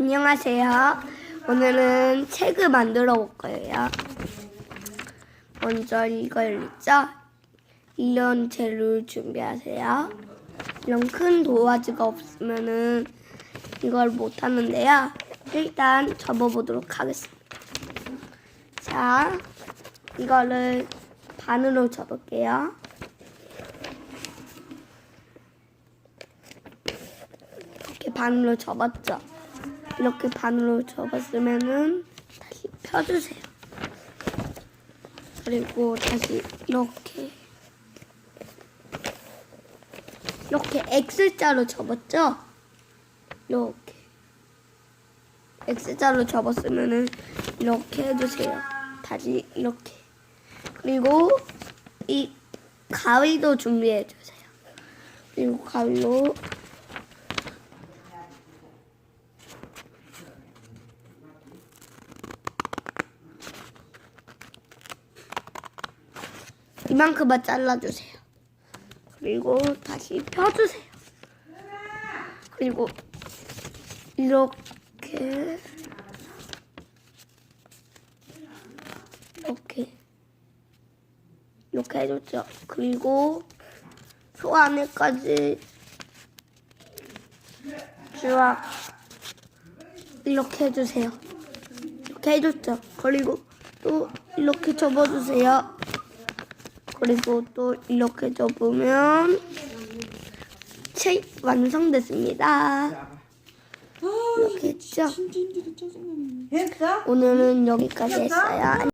안녕하세요. 오늘은 책을 만들어 볼 거예요. 먼저 이걸 있죠? 이런 재료를 준비하세요. 이런 큰 도화지가 없으면은 이걸 못 하는데요. 일단 접어보도록 하겠습니다. 자, 이거를 반으로 접을게요. 이렇게 반으로 접었죠. 이렇게 반으로 접었으면은 다시 펴주세요. 그리고 다시 이렇게 이렇게 X자로 접었죠? 이렇게 X자로 접었으면은 이렇게 해주세요. 다시 이렇게 그리고 이 가위도 준비해 주세요. 그리고 가위로 이만큼만 잘라주세요. 그리고 다시 펴주세요. 그리고 이렇게 이렇게 이렇게 해줬죠. 그리고 소 안에까지 쫙 이렇게 해주세요. 이렇게 해줬죠. 그리고 또 이렇게 접어주세요. 그리고 또 이렇게 접으면 책 완성됐습니다. 이렇게 했죠. 오늘은 여기까지 했어요.